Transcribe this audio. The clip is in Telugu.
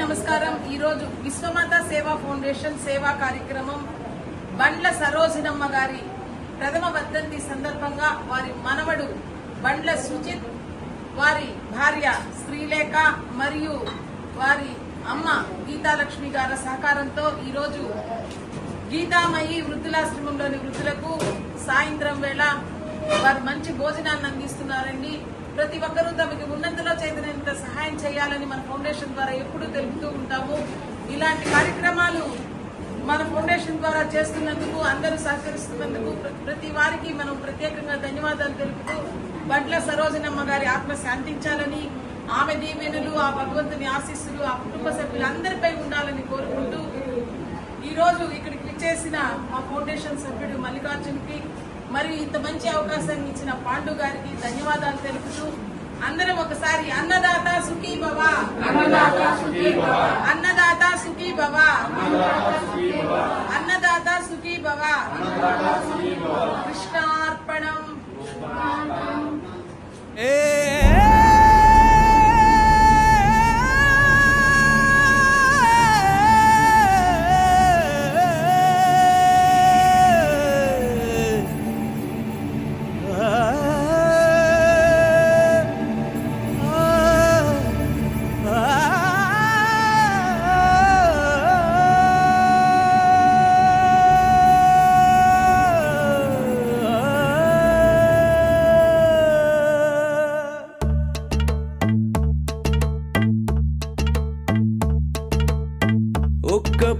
నమస్కారం. ఈరోజు విశ్వమాత సేవా ఫౌండేషన్ సేవా కార్యక్రమం బండ్ల సరోజినమ్మ గారి ప్రథమ వర్ధంతి సందర్భంగా వారి మనవడు బండ్ల సుజిత్ వారి భార్య శ్రీలేఖ మరియు వారి అమ్మ గీతాలక్ష్మి గారి సహకారంతో ఈరోజు గీతామయి వృద్ధులాశ్రమంలోని వృద్ధులకు సాయంత్రం వేళ వారు మంచి భోజనాన్ని అందిస్తున్నారండి. ప్రతి ఒక్కరూ తమకి ఉన్న సహాయం చేయాలని మన ఫౌండేషన్ ద్వారా ఎప్పుడూ తెలుపుతూ ఉంటాము. ఇలాంటి కార్యక్రమాలు మన ఫౌండేషన్ ద్వారా చేస్తున్నందుకు అందరూ సహకరిస్తున్నందుకు ప్రతి వారికి మనం ప్రత్యేకంగా ధన్యవాదాలు తెలుపుతూ బండ్ల సరోజనమ్మ గారి ఆత్మ శాంతించాలని ఆమె దీవెనులు ఆ భగవంతుని ఆశీస్సులు ఆ కుటుంబ సభ్యులందరిపై ఉండాలని కోరుకుంటూ ఈరోజు ఇక్కడికి విచ్చేసిన మా ఫౌండేషన్ సభ్యుడు మల్లికార్జున్కి మరియు ఇంత మంచి అవకాశాన్ని ఇచ్చిన పాండు గారికి ధన్యవాదాలు తెలుపుతూ అందరం ఒకసారి అన్నదాత సుఖీ భవ. అన్నదాత సుఖీ భవ. అన్నదాత సుఖీ భవ. కృష్ణార్పణం